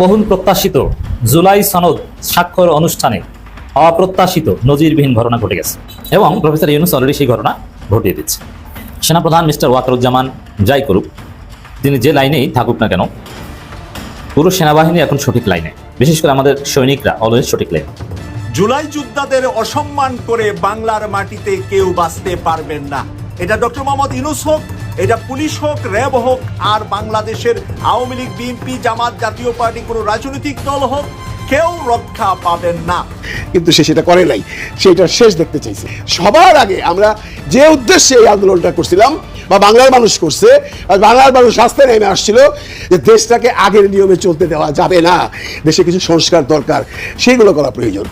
বহুল প্রত্যাশিত জুলাই সনদ স্বাক্ষর অনুষ্ঠানে অপ্রত্যাশিত নজিরবিহীন ঘটনা ঘটে গেছে এবং প্রফেসর ইউনুস অলরেডি সেই ঘটনা ঘটিয়ে দিচ্ছে। সেনাপ্রধান মিস্টার ওয়াকারুজ্জামান যাই করুক তিনি যে লাইনেই থাকুক না কেন, পুরো সেনাবাহিনী এখন সঠিক লাইনে, বিশেষ করে আমাদের সৈনিকরা অলওয়েজ সঠিক লাইনে। জুলাই যোদ্ধাদের অসম্মান করে বাংলার মাটিতে কেউ বাঁচতে পারবেন না। এটা ডক্টর মোহাম্মদ ইনুস হোক, এটা পুলিশ হোক, র্যাব হোক, আর বাংলাদেশের আওয়ামী লীগ, বিএনপি, জামাত জাতীয় পার্টি, কোনো রাজনৈতিক দল হোক, কেউ রক্ষা পাবেন না। কিন্তু সে সেটা করে নাই, সেটা শেষ দেখতে চাইছে। সবার আগে আমরা যে উদ্দেশ্যে এই আন্দোলনটা করছিলাম, বা বাংলার মানুষ করছে বাংলার মানুষ রাস্তায় নেমে আসছিল যে দেশটাকে আগের নিয়মে চলতে দেওয়া যাবে না, দেশে কিছু সংস্কার দরকার, সেগুলো করা প্রয়োজন।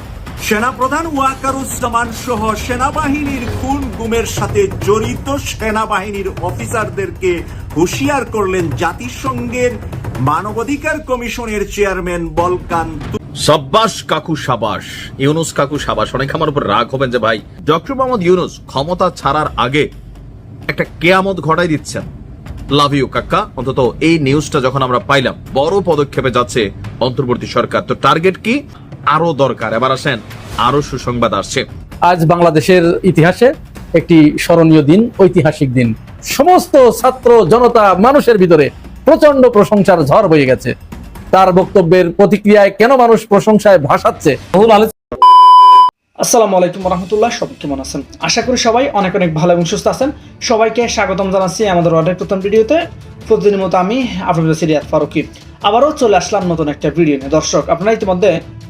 সেনাপ্রধান ওয়াকারুজ্জামান সহ সেনাবাহিনীর খুন গুমের সাথে জড়িত সেনাবাহিনীর অফিসারদেরকে হুঁশিয়ার করলেন জাতিসংঘের মানবাধিকার কমিশনের চেয়ারম্যান বলকান সাব্বাস কাকু সাবাস, ইউনুস কাকু সাবাস, অনেক আমার উপর রাগ হবেন যে ভাই, ডক্টর মোহাম্মদ ইউনুস ক্ষমতা ছাড়ার আগে একটা কেয়ামত ঘটাই দিচ্ছেন। লাভ ইউ কাকা। অন্তত এই নিউজটা যখন আমরা পাইলাম, বড় পদক্ষেপে যাচ্ছে অন্তর্বর্তী সরকার। তো টার্গেট কি? আরও দরকার। এবার আসেন আরও সুসংবাদ আসছে। আজ বাংলাদেশের ইতিহাসে একটি স্মরণীয় দিন ঐতিহাসিক দিন। সমস্ত ছাত্র জনতা মানুষের ভিতরে প্রচণ্ড প্রশংসার ঝড় বয়ে গেছে। তার বক্তব্যের প্রতিক্রিয়ায় কেন মানুষ প্রশংসায় ভাসাচ্ছে? বহুল আসসালামু আলাইকুম রহমতুল্লাহ সব কেমন আছেন? আশা করি সবাই অনেক অনেক ভালো এবং সুস্থ আছেন। সবাইকে স্বাগতম জানাচ্ছি আমাদের অর্ডার প্রথম ভিডিওতে। প্রতিদিনের মতো আমি আপনাদের সিরিয়াত ফারুকি। আবারও চলে আসলাম নতুন একটা ভিডিও নিয়ে। দর্শক আপনারা ইতিমধ্যে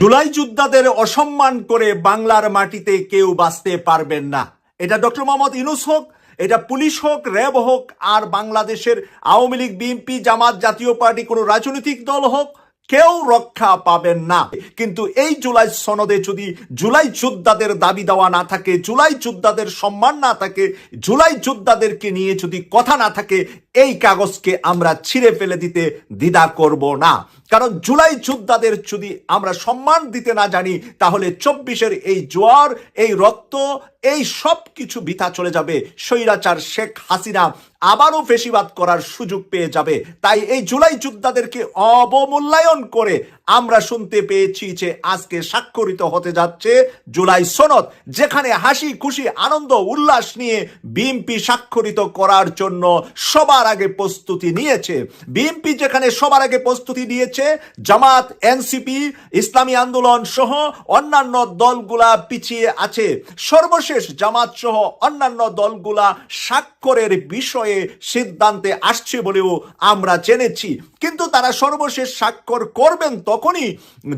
জুলাই যোদ্ধাদের অসম্মান করে বাংলার মাটিতে কেউ বাঁচতে পারবেন না। এটা ডক্টর মোহাম্মদ ইনুস হোক, এটা পুলিশ হোক, র্যাব হোক, আর বাংলাদেশের আওয়ামী লীগ, বিএনপি, জামাত জাতীয় পার্টি, কোনো রাজনৈতিক দল হোক, কেউ রক্ষা পাবেন না। কিন্তু এই জুলাই সনদে যদি জুলাই যোদ্ধাদের দাবি দেওয়া না থাকে, জুলাই যোদ্ধাদের সম্মান না থাকে, জুলাই যোদ্ধাদেরকে নিয়ে যদি কথা না থাকে এই কাগজকে আমরা ছিঁড়ে ফেলে দিতে দ্বিধা করব না। কারণ জুলাই যোদ্ধাদের যদি আমরা সম্মান দিতে না জানি, তাহলে চব্বিশের এই জোয়ার, এই রক্ত, এই সব কিছু বিথা চলে যাবে। স্বৈরাচার শেখ হাসিনা আবারও ফেসিবাদ করার সুযোগ পেয়ে যাবে। তাই এই জুলাই যোদ্ধাদেরকে অবমূল্যায়ন করে আমরা শুনতে পেয়েছি যে আজকে স্বাক্ষরিত হতে যাচ্ছে জুলাই সনদ, যেখানে হাসি খুশি আনন্দ, উল্লাস নিয়ে বিএনপি স্বাক্ষরিত করার জন্য সবার আগে প্রস্তুতি নিয়েছে। বিএনপি যেখানে সবার আগে প্রস্তুতি নিয়েছে, জামাত, এনসিপি, ইসলামী আন্দোলন সহ অন্যান্য দলগুলা পিছিয়ে আছে। সর্বশেষ জামাত সহ অন্যান্য দলগুলা স্বাক্ষরের বিষয়ে সিদ্ধান্তে আসছে বলেও আমরা জেনেছি। কিন্তু তারা সর্বশেষ স্বাক্ষর করবেন তখনই,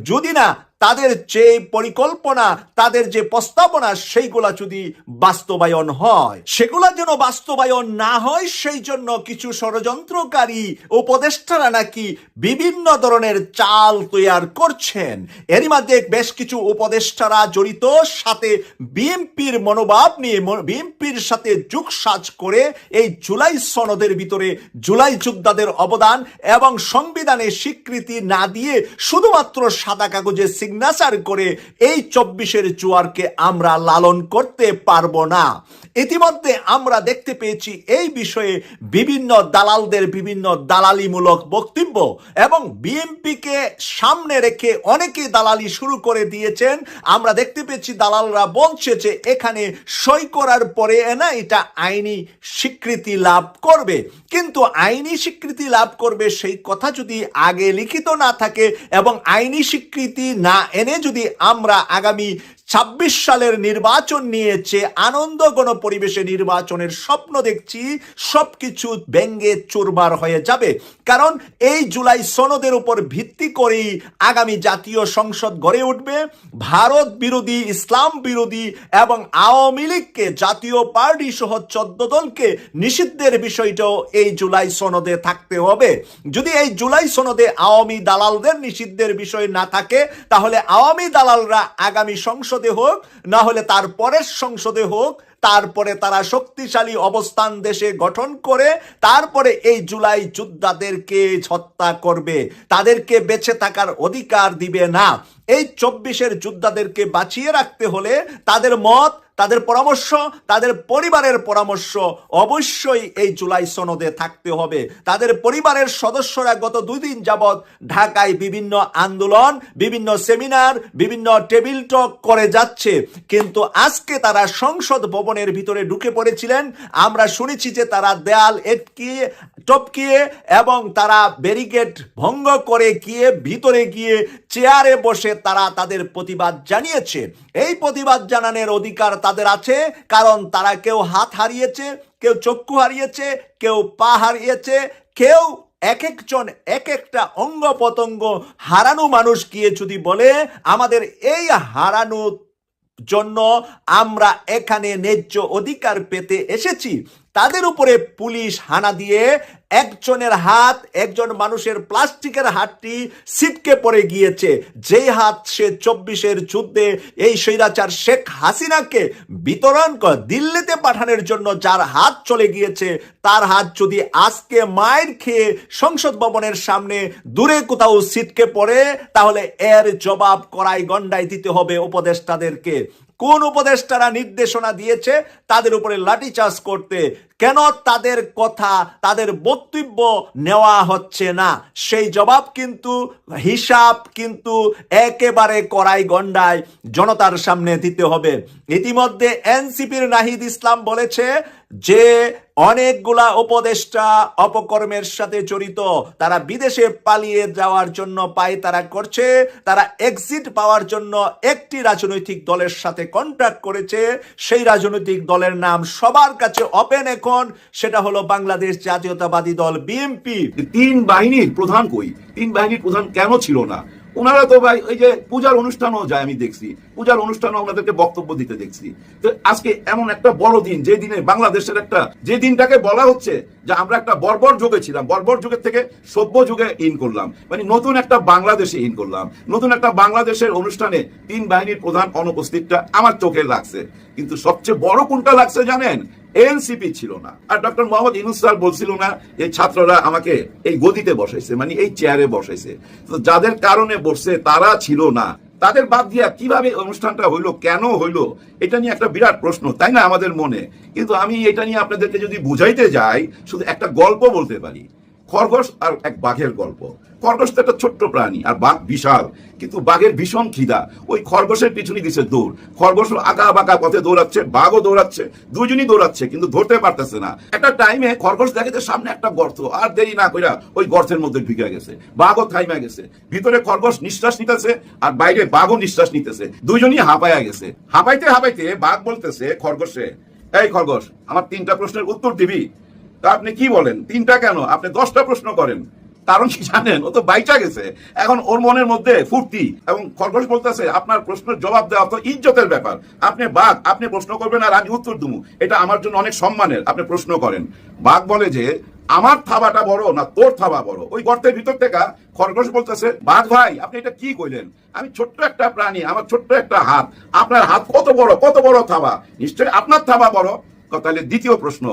যদি না তাদের যে পরিকল্পনা, তাদের যে প্রস্তাবনা, সেইগুলা যদি বাস্তবায়ন হয়, সেগুলা যেন বাস্তবায়ন না হয়, সেই জন্য কিছু ষড়যন্ত্রকারী উপদেষ্টারা নাকি বিভিন্ন ধরনের চাল তৈয়ার করছেন। এরই মধ্যে বেশ কিছু উপদেষ্টারা জড়িত, সাথে বিএনপির মনোভাব নিয়ে বিএনপির সাথে যুগসাজ করে এই জুলাই সনদের ভিতরে জুলাই যোদ্ধাদের অবদান এবং সংবিধানে স্বীকৃতি না দিয়ে শুধুমাত্র সাদা কাগজে সিগনেচার করে এই চব্বিশের জোয়ারকে আমরা লালন করতে পারব না। ইতিমধ্যে আমরা দেখতে পেয়েছি এই বিষয়ে বিভিন্ন দালালদের বিভিন্ন দালালিমূলক বক্তব্য এবং বিএমপিকে সামনে রেখে অনেকে দালালি শুরু করে দিয়েছেন। আমরা দেখতে পেয়েছি দালালরা বলছে যে এখানে সই করার পরে না এটা আইনি স্বীকৃতি লাভ করবে। কিন্তু আইনি স্বীকৃতি লাভ করবে সেই কথা যদি আগে লিখিত না থাকে এবং আইনি স্বীকৃতি না এনে যদি আমরা আগামী ছাব্বিশ সালের নির্বাচন নিয়েছে আনন্দ গণ পরিবেশে নির্বাচনের স্বপ্ন দেখছি, সবকিছু ব্যঙ্গে চোরবার হয়ে যাবে। কারণ এই জুলাই সনদের উপর ভিত্তি করেই আগামী জাতীয় সংসদ গড়ে উঠবে। ভারত বিরোধী, ইসলাম বিরোধী এবং আওয়ামী লীগকে জাতীয় পার্টি সহ চোদ্দ দলকে নিষিদ্ধের বিষয়টাও এই জুলাই সনদে থাকতে হবে। যদি এই জুলাই সনদে আওয়ামী দালালদের নিষিদ্ধের বিষয় না থাকে, তাহলে আওয়ামী দালালরা আগামী সংসদে হোক, না হলে তার পরের সংসদে হোক তারপরে তারা শক্তিশালী অবস্থান দেশে গঠন করে তারপরে এই জুলাই যোদ্ধাদেরকে হত্যা করবে। তাদেরকে বেঁচে থাকার অধিকার দিবে না। এই চব্বিশের যোদ্ধাদেরকে বাঁচিয়ে রাখতে হলে তাদের মত তাদের পরামর্শ, তাদের পরিবারের পরামর্শ অবশ্যই এই জুলাই সনদে থাকতে হবে। তাদের পরিবারের সদস্যরা গত দুই দিন যাবৎ ঢাকায় বিভিন্ন আন্দোলন, বিভিন্ন সেমিনার, বিভিন্ন টেবিল টক করে যাচ্ছে। কিন্তু আজকে তারা সংসদ ভবনের ভিতরে ঢুকে পড়েছিলেন। আমরা শুনেছি যে তারা দেয়াল এটকিয়ে, টপকিয়ে এবং তারা ব্যারিকেড ভঙ্গ করে গিয়ে ভিতরে গিয়ে চেয়ারে বসে তারা তাদের প্রতিবাদ জানিয়েছে। এই প্রতিবাদ জানানোর অধিকার তাদের আছে, কারণ তারা কেউ হাত হারিয়েছে, কেউ চক্ষু হারিয়েছে, কেউ পা হারিয়েছে, কেউ এক একজন এক একটা অঙ্গ পতঙ্গ হারানো মানুষ গিয়ে যদি বলে, আমাদের এই হারানো জন্য আমরা এখানে ন্যায্য অধিকার পেতে এসেছি। তাদের উপরে পুলিশ হানা দিয়ে একজনের হাত, একজন মানুষের প্লাস্টিকের হাতটি ছিটকে পড়ে গিয়েছে। যেই হাত সে চব্বিশের যুদ্ধে এই স্বৈরাচার শেখ হাসিনাকে বিতরণ কর দিল্লিতে পাঠানোর জন্য যার হাত চলে গিয়েছে, তার হাত যদি আজকে মায়ের খেয়ে সংসদ ভবনের সামনে দূরে কোথাও ছিটকে পড়ে, তাহলে এর জবাব করাই গন্ডায় দিতে হবে উপদেষ্টাদেরকে। কোন উপদেষ্টারা নির্দেশনা দিয়েছে, তাদের উপরে লাঠিচার্জ করতে কেন তাদের কথা, তাদের বক্তব্য নেওয়া হচ্ছে না? সেই জবাব কিন্তু, হিসাব কিন্তু একেবারে করাই গন্ডায় জনতার সামনে দিতে হবে। ইতিমধ্যে এনসিপির নাহিদ ইসলাম বলেছে যে, অনেকগুলা উপদেষ্টা অপকর্মের সাথে জড়িত, তারা বিদেশে পালিয়ে যাওয়ার জন্য পায় তারা করছে, তারা এক্সিট পাওয়ার জন্য একটি রাজনৈতিক দলের সাথে কন্ট্যাক্ট করেছে, সেই রাজনৈতিক দলের নাম সবার কাছে ওপেন এখন। সেটা হলো বাংলাদেশ জাতীয়তাবাদী দল বিএনপি তিন বাহিনীর প্রধান কই? তিন বাহিনীর প্রধান কেন ছিল না? ওনারা তো ভাই ওই যে পূজার অনুষ্ঠানও যায়, আমি দেখছি। পূজার অনুষ্ঠানও ওনাদেরকে বক্তব্য দিতে দেখছি। তো আজকে এমন একটা বড় দিন, যে দিনে বাংলাদেশের একটা, যে দিনটাকে বলা হচ্ছে যে আমরা একটা বর্বর যুগে ছিলাম, বর্বর যুগের থেকে সভ্য যুগে ইন করলাম। মানে নতুন একটা বাংলাদেশে ইন করলাম। নতুন একটা বাংলাদেশের অনুষ্ঠানে তিন বাহিনীর প্রধান অনুপস্থিতটা আমার চোখে লাগছে। কিন্তু সবচেয়ে বড় কোনটা লাগছে জানেন? এনসিপি ছিল না। আর ডক্টর মোহাম্মদ ইনুস স্যার বলছিল না এই ছাত্ররা আমাকে এই গদিতে বসাইছে মানে এই চেয়ারে বসাইছে। তো যাদের কারণে বসছে, তারা ছিল না। তাদের বাদ দিয়া কীভাবে অনুষ্ঠানটা হইল, কেন হইল, এটা নিয়ে একটা বিরাট প্রশ্ন, তাই না আমাদের মনে? কিন্তু আমি এটা নিয়ে আপনাদেরকে যদি বুঝাইতে যাই, শুধু একটা গল্প বলতে পারি। খরগোশ আর এক বাঘের গল্প। খরগোশ তো একটা ছোট্ট প্রাণী, আর বাঘ বিশাল। কিন্তু বাঘের ভীষণ খিদা। ওই খরগোশের পিছনে দিছে দৌড়। খরগোশ আঁকা বাঁকা পথে দৌড়াচ্ছে, বাঘও দৌড়াচ্ছে দুজনই দৌড়াচ্ছে, কিন্তু ধরতে পারতেছে না। একটা টাইমে খরগোশ দেখে যে সামনে একটা গর্ত, আর দেরি না কইরা ওই গর্তের মধ্যে ঢুকে গেছে। বাঘও থাইমা গেছে। ভিতরে খরগোশ নিঃশ্বাস নিতেছে, আর বাইরে বাঘও নিঃশ্বাস নিতেছে। দুইজনই হাঁপায়া গেছে। হাঁপাইতে হাঁপাইতে বাঘ বলতেছে, খরগোশে, এই খরগোশ, আমার তিনটা প্রশ্নের উত্তর দিবি? তা আপনি কি বলেন? তিনটা কেন? আপনি দশটা প্রশ্ন করেন। কারণ কি জানেন? ও তো বাইচা গেছে। এখন ওর মনের মধ্যে ফুর্তি এবং খরগোশ বলতেছে, আপনার প্রশ্নের জবাব দেওয়া তো ইজ্জতের ব্যাপার। আপনি বাঘ, আপনি প্রশ্ন করবেন আর আমি উত্তর দেবো এটা আমার জন্য অনেক সম্মানের, আপনি প্রশ্ন করেন। বাঘ বলে যে, আমার থাবাটা বড় না তোর থাবা বড়? ওই গর্তের ভিতর থেকে খরগোশ বলতেছে, বাঘ ভাই, আপনি এটা কি কইলেন? আমি ছোট্ট একটা প্রাণী, আমার ছোট্ট একটা হাত। আপনার হাত কত বড় কত বড় থাবা? নিশ্চয়ই আপনার থাবা বড়? তাহলে দ্বিতীয় প্রশ্ন,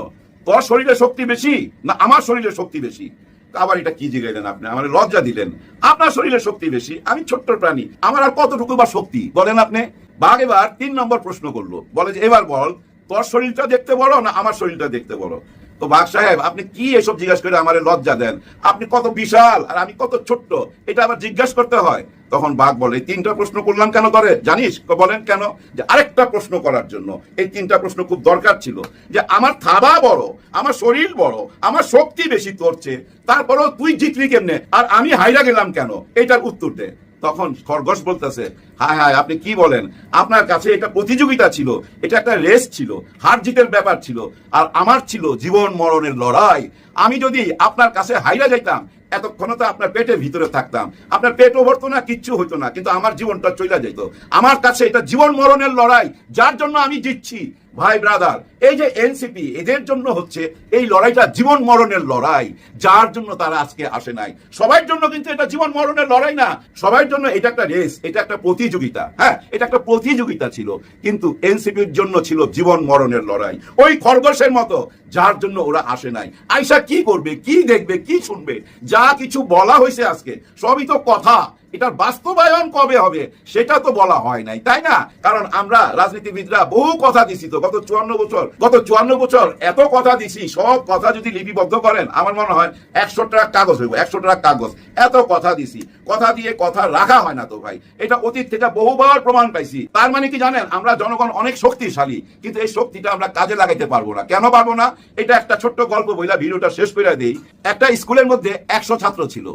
তোর শরীরে শক্তি বেশি না আমার শরীরে শক্তি বেশি? আবার এটা কি জিগাইলেন আপনি? আমার লজ্জা দিলেন। আপনার শরীরে শক্তি বেশি, আমি ছোট্ট প্রাণী। আমার আর কতটুকু বা শক্তি? বলেন আপনি। বাঘ এবার তিন নম্বর প্রশ্ন করল। বলে যে, এবার বল, তোর শরীরটা দেখতে বড় না আমার শরীরটা দেখতে বড়? তো বাঘ সাহেব, আপনি কি এসব জিজ্ঞাসা করে আমার লজ্জা দেন? আপনি কত বিশাল আর আমি কত ছোট্ট, এটা আবার জিজ্ঞাসা করতে হয়। তখন বাঘ বলে, "এই তিনটা প্রশ্ন করলাম কেন করে জানিস? বলেন কেন? যে আরেকটা প্রশ্ন করার জন্য। এই তিনটা প্রশ্ন খুব দরকার ছিল। যে আমার থাবা বড়, আমার শরীর বড়, আমার শক্তি বেশি করছে তারপরেও তুই জিতলি কেমনে? আর আমি হাইরা গেলাম কেন? এটার উত্তর দে। তখন খরগোশ বলতেছে, হায় হায়, আপনি কি বলেন? আপনার কাছে এটা প্রতিযোগিতা ছিল, এটা একটা রেস ছিল হার জিতের ব্যাপার ছিল, আর আমার ছিল জীবন মরণের লড়াই। আমি যদি আপনার কাছে হাইরা যাইতাম, এতক্ষণ তো আপনার পেটের ভিতরে থাকতাম। আপনার পেটও ভরতো না, কিচ্ছু হতো না, কিন্তু আমার জীবনটা চলে যেত আমার কাছে এটা জীবন মরণের লড়াই, যার জন্য আমি জিতছি। ভাই ব্রাদার, এই যে এনসিপি এদের জন্য হচ্ছে এই লড়াইটা জীবন মরণের লড়াই, যার জন্য তারা আজকে আসে নাই। সবার জন্য কিন্তু এটা জীবন মরণের লড়াই না। সবার জন্য এটা একটা রেস, এটা একটা প্রতিযোগিতা। হ্যাঁ এটা একটা প্রতিযোগিতা ছিল, কিন্তু এনসিপির জন্য ছিল জীবন মরণের লড়াই। ওই খরগোশের মতো, যার জন্য ওরা আসে নাই। আইসা কি করবে, কি দেখবে, কি শুনবে? যা কিছু বলা হয়েছে আজকে, সবই তো কথা। এটার বাস্তবায়ন কবে হবে সেটা তো বলা হয় নাই, তাই না? কারণ আমরা রাজনীতিবিদরা বহু কথা দিছি তো, গত চুয়ান্ন বছর, গত চুয়ান্ন বছর এত কথা দিছি, সব কথা যদি লিপিবদ্ধ করেন, আমার মনে হয় একশো টাকা কাগজ হইব, একশো টাকা কাগজ, এত কথা দিছি। কথা দিয়ে কথা রাখা হয় না তো ভাই, এটা অতীত থেকে বহুবার প্রমাণ পাইছি। তার মানে কি জানেন, আমরা জনগণ অনেক শক্তিশালী, কিন্তু এই শক্তিটা আমরা কাজে লাগাইতে পারব না। কেন পারব না? এটা একটা ছোট্ট গল্প বইলা ভিডিওটা শেষ করে দেই। একটা স্কুলের মধ্যে একশো ছাত্র ছিল।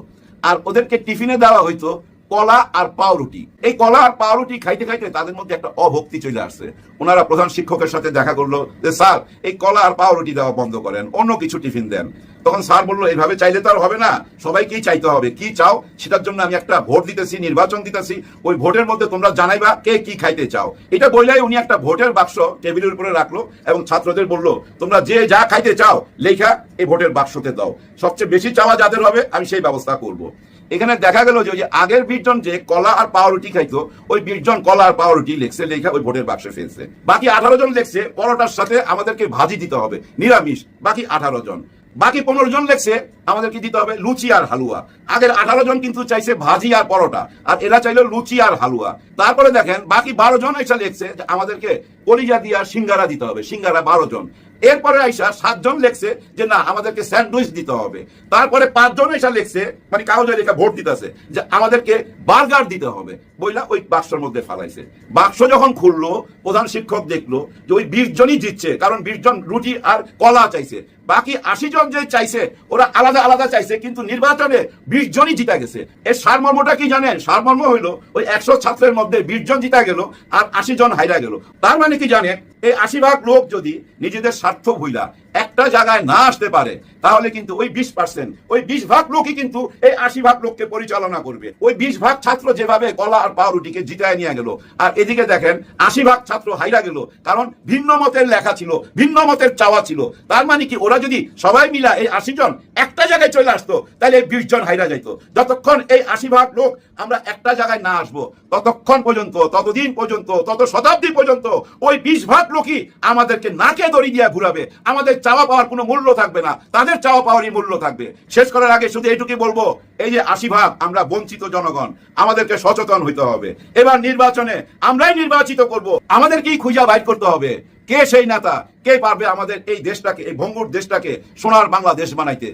আর ওদেরকে টিফিনে দেওয়া হইতো কলা আর পাউরুটি। এই কলা আর পাউরুটি খাইতে খাইতে তাদের মধ্যে একটা অভক্তি চলে আসছে। ওনারা প্রধান শিক্ষকের সাথে দেখা করল যে, স্যার, এই কলা আর পাউরুটি দেওয়া বন্ধ করেন, অন্য কিছু টিফিন দেন। তখন স্যার বলল, এইভাবে চাইলে তো আর হবে না, সবাইকেই চাইতে হবে। কি চাও? সেটার জন্য আমি একটা ভোট দিতেছি, নির্বাচন দিতেছি। ওই ভোটের মধ্যে তোমরা জানাইবা কে কি খাইতে চাও। এটা বললেই উনি একটা ভোটের বাক্স টেবিলের উপরে রাখল এবং ছাত্রদের বলল, তোমরা যে যা খাইতে চাও, লেখা এই ভোটের বাক্সতে দাও। সবচেয়ে বেশি চাওয়া যাদের হবে, আমি সেই ব্যবস্থা করব। এখানে দেখা গেল যে আগের বিশজন যে কলা আর পাউরুটি খাইতো, ওই বিশজন কলা আর পাউরুটি লেখছে, লেখা ওই ভোটের বাক্সে ফেলছে। বাকি আঠারো জন লেখছে, পরোটার সাথে আমাদেরকে ভাজি দিতে হবে, নিরামিষ। বাকি আঠারো জন। বাকি পনেরো জন লেখছে আমাদেরকে দিতে হবে লুচি আর হালুয়া। আগের আঠারো জন কিন্তু চাইছে ভাজি আর পরোটা, আর এরা চাইলো লুচি আর হালুয়া। তারপরে দেখেন, বাকি বারো জন এসে লেখছে আমাদেরকে কলিজা দিয়ে আর সিঙ্গারা দিতে হবে, সিঙ্গারা বারো জন। এরপরে আইসা সাতজন লেখছে যে না, আমাদেরকে স্যান্ডউইচ দিতে হবে। তারপরে পাঁচজন এসা লেখছে মানে কাগজে লেখা ভোট দিতেছে, যে আমাদেরকে বার্গার দিতে হবে। বইলা ওই বাক্সর মধ্যে ফালাইছে। বাক্স যখন খুললো, প্রধান শিক্ষক দেখল যে ওই বিশ জনই জিতছে, কারণ বিশ জন রুটি আর কলা চাইছে। বাকি আশি জন যে চাইছে, ওরা আলাদা আলাদা চাইছে, কিন্তু নির্বাচনে বিশ জনই জিতা গেছে। এর সারমর্মটা কি জানেন? সারমর্ম হইল ওই একশো ছাত্রের মধ্যে বিশ জন জিতা গেল আর আশি জন হাইরা গেল। তার মানে কি জানেন? এই আশি ভাগ লোক যদি নিজেদের স্বার্থ ভুইলা একটা জায়গায় না আসতে পারে, তাহলে কিন্তু ওই বিশ পার্সেন্ট ওই বিশ ভাগ লোকই কিন্তু এই আশি ভাগ লোককে পরিচালনা করবে। ওই বিশ ভাগ ছাত্র যেভাবে কলা আর পাউরুটিকে জিতায় নিয়ে গেল, আর এদিকে দেখেন আশি ভাগ ছাত্র হাইরা গেল, কারণ ভিন্ন মতের লেখা ছিল, ভিন্ন মতের চাওয়া ছিল। তার মানে কি, ওরা যদি সবাই মিলা এই আশি জন একটা জায়গায় চলে আসতো, তাহলে এই বিশ জন হাইরা যাইতো। যতক্ষণ এই আশি ভাগ লোক আমরা একটা জায়গায় না আসব, ততক্ষণ পর্যন্ত, ততদিন পর্যন্ত, তত শতাব্দী পর্যন্ত ওই বিশ ভাগ লোকই আমাদেরকে নাকে দড়ি দিয়া ঘুরাবে, আমাদের চাওয়া পাওয়ার কোনো মূল্য থাকবে না। তাদের চাওয়া পাওয়ারই মূল্য থাকবে। শেষ করার আগে শুধু এইটুকুই বলব, এই যে আশি ভাগ আমরা বঞ্চিত জনগণ, আমাদেরকে সচেতন হইতে হবে। এবার নির্বাচনে আমরাই নির্বাচিত করব। আমাদেরকেই খুঁজা বাইর করতে হবে। কে সেই নেতা, কে পারবে আমাদের এই দেশটাকে, এই ভঙ্গুর দেশটাকে সোনার বাংলাদেশ বানাইতে?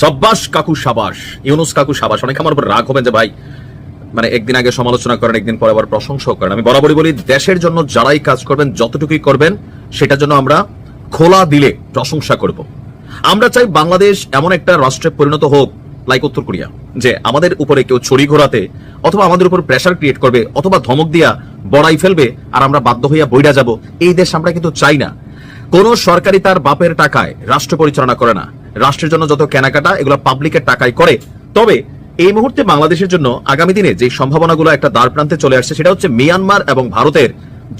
সাব্বাস কাকু সাবাস, ইউনুস কাকু সাবাস, অনেক আমার উপর রাগ হবেন যে ভাই মানে একদিন আগে সমালোচনা করেন, একদিন পরে আবার প্রশংসাও করেন। আমি বরাবরই বলি, দেশের জন্য যারাই কাজ করবেন, যতটুকুই করবেন, সেটার জন্য আমরা খোলা দিলে প্রশংসা করব। আমরা চাই বাংলাদেশ এমন একটা রাষ্ট্রে পরিণত হোক লাইক উত্তর কোরিয়া, যে আমাদের উপরে কেউ ছড়ি ঘোরাতে অথবা আমাদের উপর প্রেসার ক্রিয়েট করবে অথবা ধমক দিয়া বড়াই ফেলবে আর আমরা বাধ্য হইয়া বইরা যাব। এই দেশ আমরা কিন্তু চাই না। কোন সরকারি তার বাপের টাকায় রাষ্ট্র পরিচালনা করে না। রাষ্ট্রের জন্য যত কেনাকাটা এগুলো পাবলিকের টাকায় করে। তবে এই মুহূর্তে বাংলাদেশের জন্য আগামী দিনে যে সম্ভাবনাগুলো একটা দ্বার প্রান্তে চলে আসছে সেটা হচ্ছে মিয়ানমার এবং ভারতের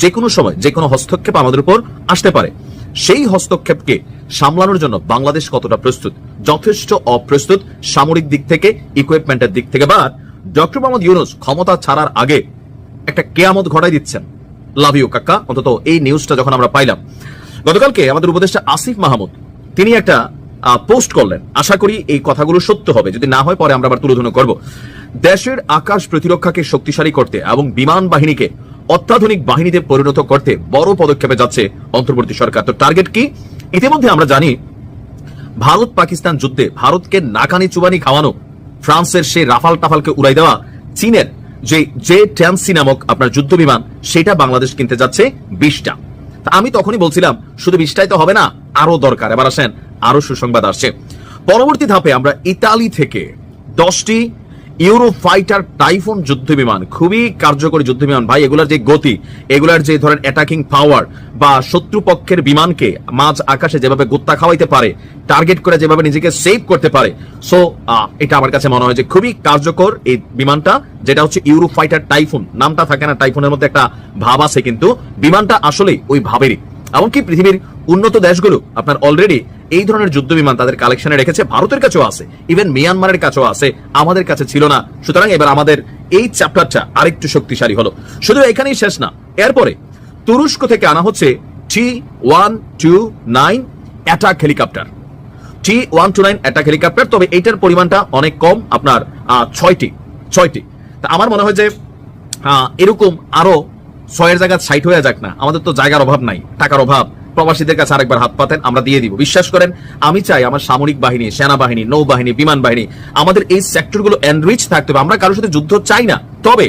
যে কোনো সময় যে কোনো হস্তক্ষেপ আমাদের উপর আসতে পারে। সেই হস্তক্ষেপকে সামলানোর জন্য বাংলাদেশ কতটা প্রস্তুত? যথেষ্ট অপ্রস্তুত সামরিক দিক থেকে ইকুইপমেন্টের দিক থেকে, বা ডক্টর মোহাম্মদ ইউনুস ক্ষমতা ছাড়ার আগে একটা কেয়ামত ঘটাই দিচ্ছেন। লাভ ইউ, কাকা। অন্তত এই নিউজটা যখন আমরা পাইলাম। গতকালকে আমাদের উপদেষ্টা আসিফ মাহমুদ, তিনি একটা পোস্ট করলেন। আশা করি এই কথাগুলো সত্য হবে। যদি না হয়, পরে আমরা আবার তুলে করব। দেশের আকাশ প্রতিরক্ষাকে শক্তিশালী করতে এবং বিমান বাহিনীকে অত্যাধুনিক বাহিনীতে পরিণত করতে বড় পদক্ষেপে যাচ্ছে অন্তর্বর্তী সরকার। তো টার্গেট কি? ইতিমধ্যে আমরা জানি, ভারত পাকিস্তান যুদ্ধে ভারতকে নাকানি চুবানি খাওয়ানো, ফ্রান্সের সেই রাফাল টাফালকে উড়াই দেওয়া, চীনের যে যে ট্যান্সি নামক আপনার যুদ্ধ বিমান, সেটা বাংলাদেশ কিনতে যাচ্ছে বিশটা। আমি তখনই বলছিলাম, শুধু বিশটাই তো হবে না আরও দরকার। এবার আসেন আরও সুসংবাদ আসছে। পরবর্তী ধাপে আমরা ইতালি থেকে দশটি ইউরো ফাইটার টাইফুন যুদ্ধ বিমান খুবই কার্যকরী যুদ্ধ বিমান ভাই, এগুলার যে গতি, এগুলার যে ধরেন অ্যাটাকিং পাওয়ার বা শত্রুপক্ষের বিমানকে মাঝ আকাশে যেভাবে গোত্তা খাওয়াইতে পারে টার্গেট করে যেভাবে নিজেকে সেভ করতে পারে সো এটা আমার কাছে মনে হয় যে খুবই কার্যকর এই বিমানটা, যেটা হচ্ছে ইউরো ফাইটার টাইফুন, নামটা থাকে না, টাইফুনের মধ্যে একটা ভাব আছে কিন্তু, বিমানটা আসলেই ওই ভাবেরই। এমনকি পৃথিবীর উন্নত দেশগুলো আপনার অলরেডি এই ধরনের যুদ্ধ বিমান তাদের কালেকশনে রেখেছে, ভারতের কাছেও আছে ইভেন মিয়ানমারের কাছেও আছে, আমাদের কাছে ছিল না। সুতরাং এবার আমাদের এই চ্যাপ্টারটা আরেকটু শক্তিশালী হলো। শুধু এখানেই শেষ না, এরপরে তুরস্ক থেকে আনা হচ্ছে T one two nine attack helicopter T one two nine attack helicopter তবে এইটার পরিমাণটা অনেক কম, আপনার ছয়টি ছয়টি। তা আমার মনে হয় যে এরকম আরও ছয়ের জায়গা সাইট হয়ে যাক না। আমাদের তো জায়গার অভাব নাই, টাকার অভাব। প্রবাসীদের কাছে আরেকবার হাত পাতেন, আমরা দিয়ে দিব। বিশ্বাস করেন, আমি চাই আমার সামরিক বাহিনী, সেনাবাহিনী, নৌবাহিনী, বিমান বাহিনী, আমাদের এই সেক্টরগুলো এনরিচ থাকতে হবে। আমরা কারোর সাথে যুদ্ধ চাই না। তবে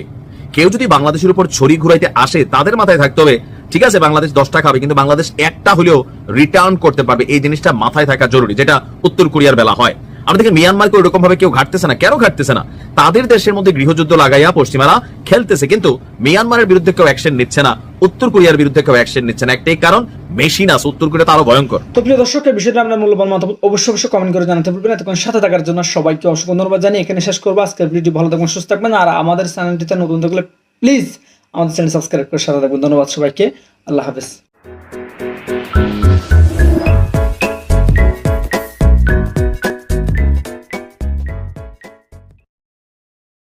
কেউ যদি বাংলাদেশের উপর ছড়ি ঘুরাইতে আসে, তাদের মাথায় থাকতে হবে, ঠিক আছে, বাংলাদেশ দশটা খাবে, কিন্তু বাংলাদেশ একটা হলেও রিটার্ন করতে পারবে। এই জিনিসটা মাথায় থাকা জরুরি, যেটা উত্তর কোরিয়ার বেলা হয়। আমরা দেখি মিয়ানমারকে ওরকম ভাবে কেউ ঘাটতেছে না। কেন ঘাটতেছে না? তাদের দেশের মধ্যে গৃহযুদ্ধ লাগাইয়া পশ্চিমারা খেলতেছে, কিন্তু মিয়ানমারের বিরুদ্ধে কেউ অ্যাকশন নিচ্ছে না। উত্তর কোরিয়ার বিরুদ্ধে কেউ অ্যাকশন নিচ্ছে না। একটাই কারণ, মেশিন আছে। উত্তর কোরিয়া তো আরও ভয়ঙ্কর। তো প্রিয় দর্শক, এই বিষয়টা আপনার মূল্যবান মতামত অবশ্যই অবশ্যই কমেন্ট করে জানাতে ভুলবেন এতক্ষণ সাথে থাকার জন্য সবাইকে অসংখ্য ধন্যবাদ জানিয়ে এখানে শেষ করব। আজকের ভিডিও ভালো থাকবেন, সুস্থ থাকবেন। আর আমাদের চ্যানেলটিতে নতুন থাকলে প্লিজ আমাদের চ্যানেল সাবস্ক্রাইব করে সাথে থাকবেন। ধন্যবাদ সবাইকে। আল্লাহ হাফেজ।